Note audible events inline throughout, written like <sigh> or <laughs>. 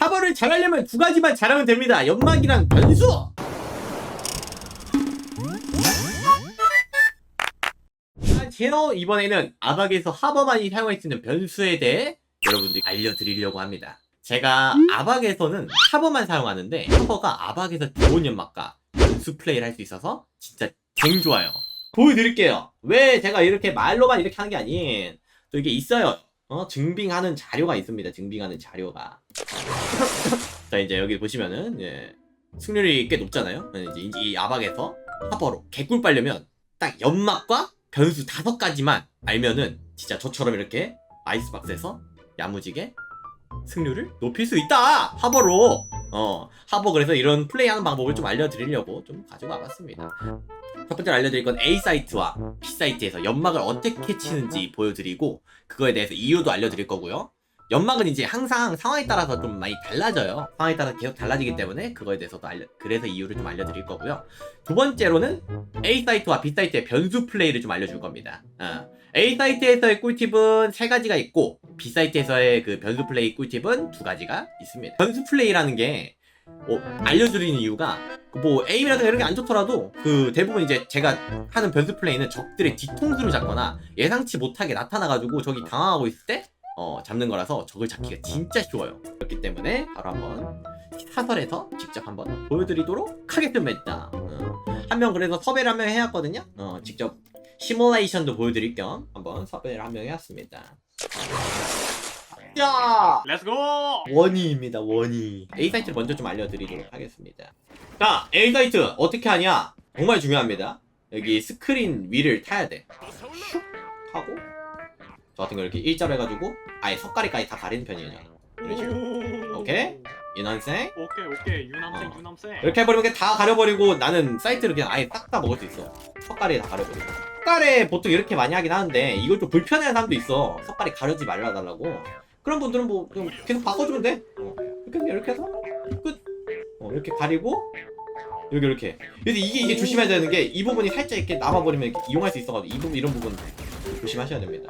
하버를 잘하려면 두 가지만 잘하면 됩니다. 연막이랑 변수. 자, 제너 이번에는 아박에서 하버만이 사용할 수 있는 변수에 대해 여러분들이 알려드리려고 합니다. 제가 아박에서는 하버만 사용하는데 하버가 아박에서 좋은 연막과 변수 플레이를 할 수 있어서 진짜 갱 좋아요. 보여드릴게요. 왜 제가 이렇게 말로만 이렇게 하는 게 아닌 또 이게 있어요. 어, 증빙하는 자료가 있습니다. 증빙하는 자료가. 자, 이제 여기 보시면은, 예, 승률이 꽤 높잖아요. 예, 이제 이 아박에서 하버로 개꿀 빨려면 딱 연막과 변수 다섯 가지만 알면은 진짜 저처럼 이렇게 아이스박스에서 야무지게 승률을 높일 수 있다! 하버로! 어, 하버 그래서 이런 플레이하는 방법을 좀 알려드리려고 좀 가지고 와봤습니다. 첫 번째로 알려드릴 건 A 사이트와 B 사이트에서 연막을 어떻게 치는지 보여드리고 그거에 대해서 이유도 알려드릴 거고요. 연막은 이제 항상 상황에 따라서 좀 많이 달라져요. 상황에 따라서 계속 달라지기 때문에 그거에 대해서도 알려, 그래서 이유를 좀 알려드릴 거고요. 두 번째로는 A 사이트와 B 사이트의 변수 플레이를 좀 알려줄 겁니다. 어. A 사이트에서의 꿀팁은 세 가지가 있고 B 사이트에서의 그 변수 플레이 꿀팁은 두 가지가 있습니다. 변수 플레이라는 게 어, 알려드리는 이유가 뭐 에임이라든가 이런 게 안 좋더라도 그 대부분 이제 제가 하는 변수 플레이는 적들의 뒤통수를 잡거나 예상치 못하게 나타나가지고 적이 당황하고 있을 때 어, 잡는 거라서 적을 잡기가 진짜 쉬워요. 그렇기 때문에 바로 한번 사설에서 직접 한번 보여드리도록 하겠습니다. 어, 한명 그래서 섭외를 한 명 해왔거든요. 어, 직접 시뮬레이션도 보여드릴 겸 한번 섭외를 한 명 해왔습니다. 야! 렛츠고! 원희입니다, 원희. A 사이트를 먼저 좀 알려드리도록 하겠습니다. 자, A 사이트 어떻게 하냐? 정말 중요합니다. 여기 스크린 위를 타야 돼. 슉 하고 저 같은 거 이렇게 일자로 해가지고 아예 석가리까지 다 가리는 편이에요. 저는. 이런 식으로. 오케이? 인원생 오케이 오케이 유남생 어. 유남생 이렇게 해버리면 그냥 다 가려버리고 나는 사이트를 그냥 아예 싹다 먹을 수 있어. 석가리에 다 가려버리고. 석가래 보통 이렇게 많이 하긴 하는데 이걸 좀 불편해하는 사람도 있어. 석가리 가려지 말라달라고. 그런 분들은 뭐좀 계속 바꿔주면 돼. 어. 이렇게 그냥 이렇게 해서 끝. 어, 이렇게 가리고 여기 이렇게. 그래서 이게 이게 조심해야 되는 게 이 부분이 살짝 이렇게 남아버리면 이렇게 이용할 수 있어가지고 이 부분 이런 부분 조심하셔야 됩니다.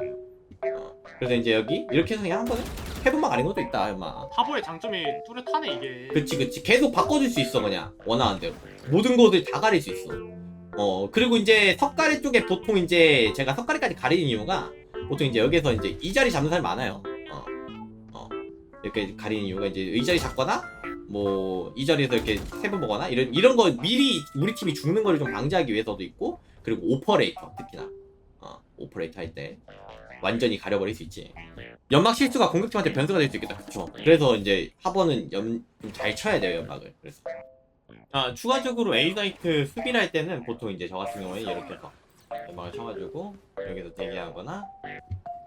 어. 그래서 이제 여기 이렇게 해서 그냥 한 번에 해본만 가린 것도 있다, 엄마. 하버의 장점이 뚜렷하네 이게. 그치 그치. 계속 바꿔줄 수 있어 그냥. 원하는 대로. 모든 것을 다 가릴 수 있어. 어 그리고 이제 석가리 쪽에 보통 이제 제가 석가리까지 가리는 이유가 보통 이제 여기서 이제 이 자리 잡는 사람이 많아요. 어, 어. 이렇게 가리는 이유가 이제 이 자리 잡거나 뭐 이 자리에서 이렇게 세번 보거나 이런 이런 거 미리 우리 팀이 죽는 거를 좀 방지하기 위해서도 있고 그리고 오퍼레이터 특히나. 어 오퍼레이터 할 때 완전히 가려버릴 수 있지 연막 실수가 공격팀한테 변수가 될 수 있겠다. 그쵸. 그래서 이제 하버는 연, 좀 잘 쳐야 돼요, 연막을. 그래서. 아, 추가적으로 사이트 수비를 할 때는 보통 이제 저 같은 경우에 이렇게 해서 연막을 쳐가지고 여기서 대기하거나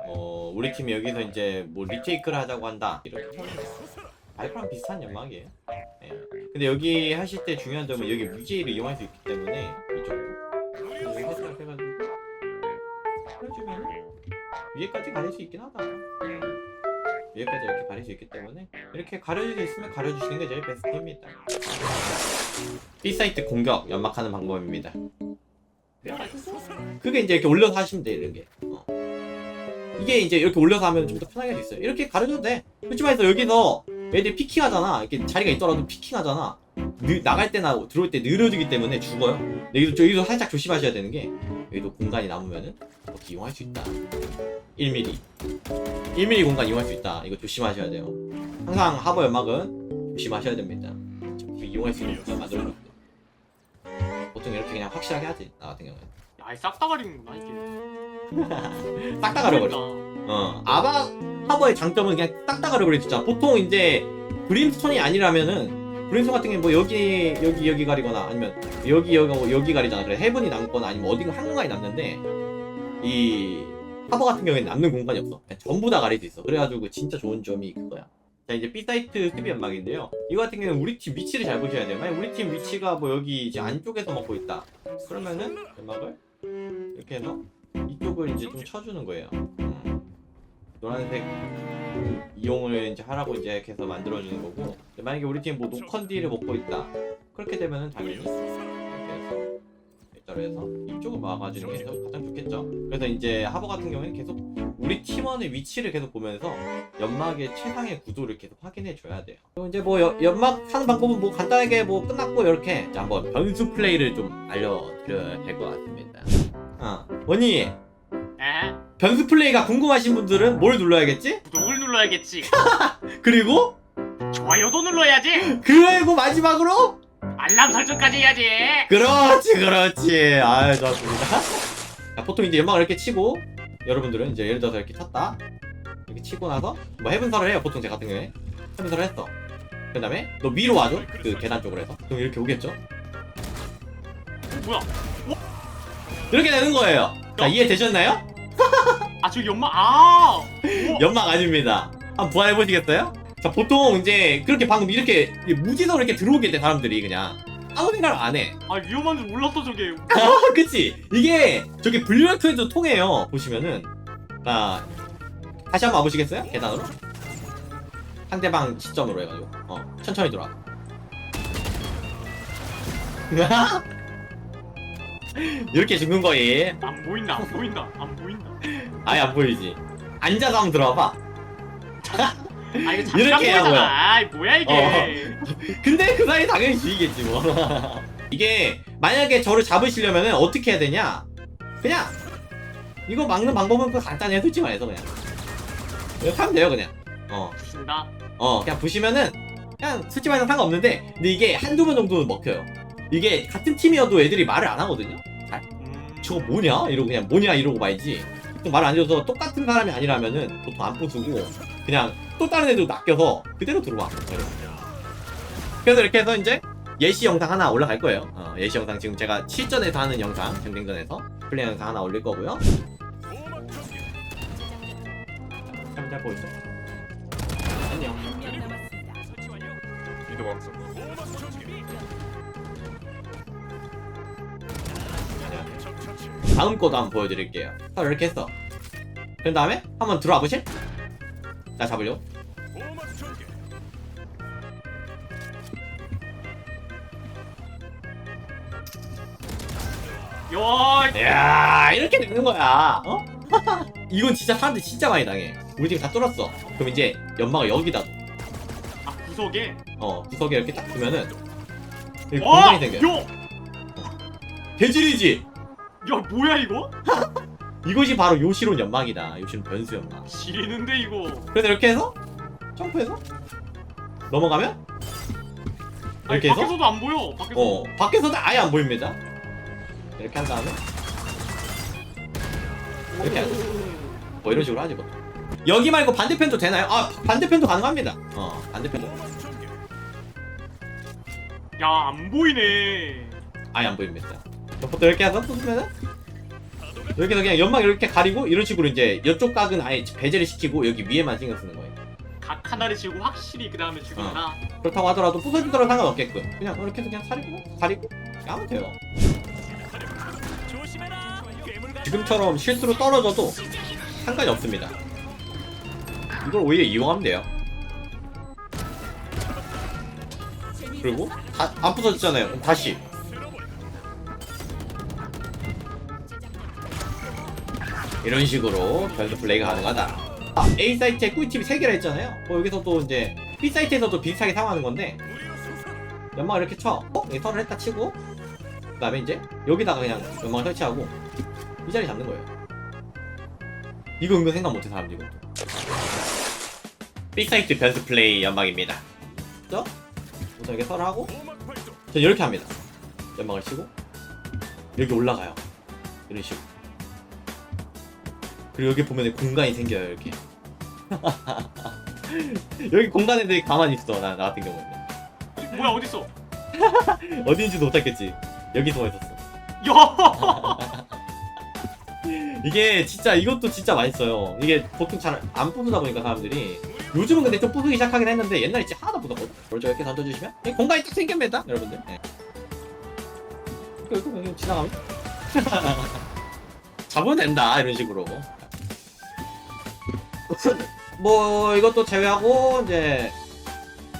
뭐 우리 팀이 여기서 이제 뭐 리테이크를 하자고 한다 이렇게 하면 돼요. 알파랑 비슷한 연막이에요. 예. 근데 여기 하실 때 중요한 점은 여기 VJ를 이용할 수 있기 때문에 위에까지 가릴 수 있긴 하다. 위에까지 이렇게 가릴 수 있기 때문에 이렇게 가려질 수 있으면 가려주시는 게 제일 베스트입니다. B 사이트 공격 연막하는 방법입니다. 그게 이제 이렇게 올려서 하시면 돼 이런 게. 어. 이게 이제 이렇게 올려서 하면 좀 더 편하게 할수 있어요. 이렇게 가려줘도 돼. 솔직히 말해서 여기서 애들 피킹하잖아. 이렇게 자리가 있더라도 피킹하잖아. 느- 나갈 때나 들어올 때 느려지기 때문에 죽어요. 여기도 여기도 살짝 조심하셔야 되는 게 여기도 공간이 남으면은 이렇게 이용할 수 있다. 1mm. 1mm 공간 이용할 수 있다. 이거 조심하셔야 돼요. 항상 하버 연막은 조심하셔야 됩니다. 어차피 이용할 수 있는 공간 만들어놨고. 보통 이렇게 그냥 확실하게 하지. 나 같은 경우에. 아예 싹다 가리는구나 이게 싹 다 가려버려. 어. 아바 하버의 장점은 그냥 싹 다 가려버려 진짜. 보통 이제 브림스톤이 아니라면은 브림스톤 같은 게 뭐 여기 여기 여기 가리거나 아니면 여기 여기 여기 가리잖아. 그래 헤븐이 남거나 아니면 어딘가 한 공간이 남는데 이 하버 같은 경우에는 남는 공간이 없어. 그냥 전부 다 가릴 수 있어. 그래가지고 진짜 좋은 점이 그거야. 자 이제 B 사이트 수비 연막인데요. 이거 같은 경우는 우리 팀 위치를 잘 보셔야 돼요. 만약 우리 팀 위치가 뭐 여기 이제 안쪽에서 먹고 있다. 그러면은 연막을 이렇게 해서 이쪽을 이제 좀 쳐주는 거예요. 음. 노란색 이용을 이제 하라고 이제 해서 만들어주는 거고 만약에 우리 팀뭐 노컨디를 먹고 있다. 그렇게 되면은 당연히 이렇게 해서 이쪽을 막아주는 게 가장 좋겠죠. 그래서 이제 하버 같은 경우에는 계속 우리 팀원의 위치를 계속 보면서 연막의 최상의 구도를 계속 확인해 줘야 돼요. 그리고 이제 뭐 여- 연막 하는 방법은 뭐 간단하게 뭐 끝났고 이렇게 이제 한번 변수 플레이를 좀 알려드려야 될 것 같습니다. 아 원희 에? 변수 플레이가 궁금하신 분들은 뭘 눌러야겠지? 구독을 눌러야겠지. <laughs> 그리고 좋아요도 눌러야지. 그리고 마지막으로 알람 설정까지 해야지. 그렇지 그렇지 아유 좋았습니다 자, 보통 이제 연막을 이렇게 치고 여러분들은 이제 예를 들어서 이렇게 쳤다 이렇게 치고 나서 뭐 해분설을 해요 보통 제 같은 경우에 해분설을 했어 그 다음에 너 위로 와줘 그 계단 쪽으로 해서 그럼 이렇게 오겠죠 어, 뭐야? 이렇게 되는 거예요 자 이해되셨나요? 아 저기 연마 아. <laughs> 연막 아닙니다 한번 부활해 보시겠어요? 자 보통 이제 그렇게 방금 이렇게 무지성으로 이렇게 들어오게 돼 사람들이 그냥 아무 생각 안 해 아 위험한 줄 몰랐어 저게. 아, 그치? 이게 저기 분류학교에도 통해요. 보시면은 자 다시 한번 와보시겠어요? 계단으로 상대방 시점으로 해가지고 어 천천히 돌아. <laughs> 이렇게 죽는 거이. 안 보인다 안 보인다 안 보인다. 아예 안 보이지. 앉아서 한번 들어와봐. <laughs> 아 이거 이렇게 해야 보이잖아. 아이 뭐야 이게. 어. <laughs> 근데 그 사이 당연히 죽이겠지 뭐. <laughs> 이게 만약에 저를 잡으시려면은 어떻게 해야 되냐? 그냥 이거 막는 방법은 그 간단해요 솔직히 말해서 그냥 이렇게 하면 돼요 그냥 어, 부신다. 어 그냥 보시면은 그냥 솔직히 말해서 상관없는데 근데 이게 한두 번 정도는 먹혀요 이게 같은 팀이어도 애들이 말을 안 하거든요 음. 저거 뭐냐? 이러고 그냥 뭐냐 이러고 말지 말안 해줘서 똑같은 사람이 아니라면은 보통 안 부수고 그냥 또 다른 애들 낚여서 그대로 들어와. 그래서 이렇게 해서 이제 예시 영상 하나 올라갈 거예요. 어, 예시 영상 지금 제가 실전에서 하는 영상 전쟁전에서 플레이 영상 하나 올릴 거고요. 잘, 잘 보이죠? 안녕. 왕성 다음 거도 한번 보여드릴게요. 자 이렇게 했어 그 다음에 한번 들어와 보실? 나 잡으려고 야 이렇게 되는 거야 어? <laughs> 이건 진짜 사람들 진짜 많이 당해 우리 지금 다 뚫었어 그럼 이제 연막을 여기다 둬. 아 구석에. 어 구석에 이렇게 딱 두면은 여기. 공간이 생겨요 야. 개질이지 야 뭐야 이거? <laughs> 이것이 바로 요시론 연막이다 요시론 변수 연막 지리는데 이거. 그래서 이렇게 해서 점프해서 넘어가면 아니, 이렇게 해서 밖에서도 안 보여. 밖에서. 어 밖에서도 아예 안 보입니다 이렇게 한 다음에 이렇게 하죠 뭐 이런 식으로 하지 보통 여기 말고 반대편도 되나요? 아 반대편도 가능합니다 어 반대편도 야안 보이네. 아예 안 보입니다 보통 이렇게 해서 쏘면은 여기서 그냥 연막 이렇게 가리고 이런 식으로 이제 이쪽 각은 아예 배제를 시키고 여기 위에만 신경 쓰는 거예요. 각 하나를 치고 확실히 그 다음에 죽인다. 그렇다고 하더라도 부서지더라도 상관없게끔 그냥 이렇게 해서 그냥 사리고 가리고 하면 돼요. 지금처럼 실수로 떨어져도 상관이 없습니다. 이걸 오히려 이용하면 돼요. 그리고 다, 안 부서졌잖아요. 그럼 다시 이런 식으로 변수 플레이가 가능하다. 아, A 사이트에 꿀팁이 3개라 했잖아요. 뭐 여기서도 이제 B 사이트에서도 비슷하게 사용하는 건데 연막을 이렇게 쳐. 어? 여기 턴을 했다 치고 그 다음에 이제 여기다가 그냥 연막을 설치하고 이 자리 잡는 거예요. 이거 은근 생각 못해 사람들이 이것도 B 사이트 변수 플레이 연막입니다. 그죠? 우선 이렇게 설을 하고 전 이렇게 합니다. 연막을 치고 여기 올라가요. 이런 식으로 그리고 여기 보면 공간이 생겨요 이렇게. <laughs> 여기 공간에 되게 가만히 있어 나, 나 같은 경우에는. 뭐야 어딨어? <laughs> 어디인지도 못했겠지. 여기 숨어 있었어. 야. <laughs> 이게 진짜 이것도 진짜 맛있어요. 이게 보통 잘안 부수다 보니까 사람들이. 요즘은 근데 좀 부수기 시작하긴 했는데 옛날에 진짜 하나도 부었거든 그걸 이렇게 던져주시면? 이 공간이 딱 생깁니다 여러분들. 네. 이거 그냥 지나가면? 잡으면 된다 이런 식으로 뭐 이것도 제외하고 이제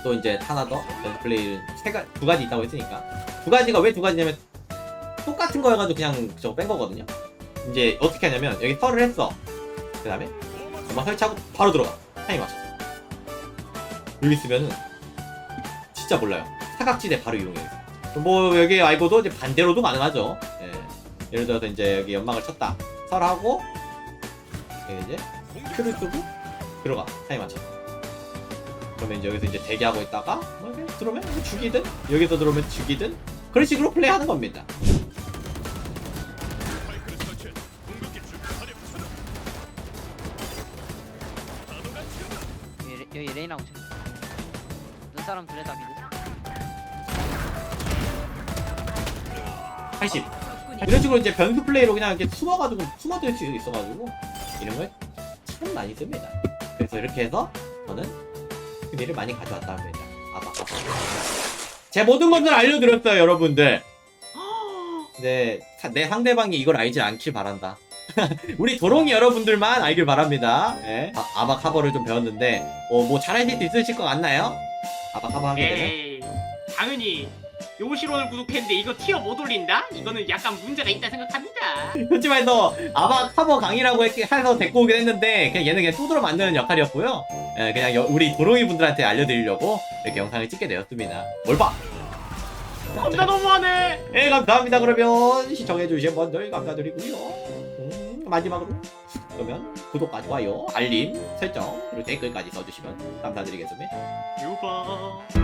또 이제 하나 더 플레이 세 가, 두 가지 있다고 했으니까 두 가지가 왜 두 가지냐면 똑같은 거여가지고 그냥 저거 뺀 거거든요. 이제 어떻게 하냐면 여기 설을 했어. 그 다음에 엄마 설치하고 바로 들어가. 타이밍 맞춰서. 여기 있으면은 진짜 몰라요. 사각지대 바로 이용해요. 뭐 여기 말고도 이제 반대로도 가능하죠. 예. 예를 들어서 이제 여기 연막을 쳤다. 설하고 이제 큐를 쓰고 들어가. 타이밍 맞춰. 그러면 이제 여기서 이제 대기하고 있다가 뭐 이렇게 들어오면 죽이든 여기서 들어오면 죽이든 그런 식으로 플레이하는 겁니다. 여기, 레- 여기 레이나 오천 눈사람 둘레다 미드 80. 이런 식으로 이제 변수 플레이로 그냥 이렇게 숨어가지고 숨어들 수 있어가지고 이런 걸 참 많이 씁니다. 그래서 이렇게 해서 저는 흥미를 많이 가져왔다 합니다. 아바. 제 모든 것을 알려드렸어요, 여러분들. <gasps> 네, 사- 내 상대방이 이걸 알지 않길 바란다. <laughs> 우리 도롱이 여러분들만 알길 바랍니다. 예. 아, 아바 카버를 좀 배웠는데, 어, 뭐 잘하실 수 있으실 것 같나요? 아바 카버 하게 되면? 에이 당연히 요시론을 구독했는데 이거 티어 못 올린다? 이거는 약간 문제가 있다 생각합니다 솔직히 말해서 아바 카버 강이라고 했- 해서 데리고 오긴 했는데 그냥 얘는 그냥 두드러 만드는 역할이었고요. 예, 그냥 여- 우리 도롱이 분들한테 알려드리려고 이렇게 영상을 찍게 되었습니다. 뭘 봐? 겁나 너무하네 예, 감사합니다. 그러면 시청해주신 분들 감사드리고요. 음, 마지막으로 그러면 구독과 좋아요, 알림, 설정 그리고 댓글까지 써주시면 감사드리겠습니다. 유바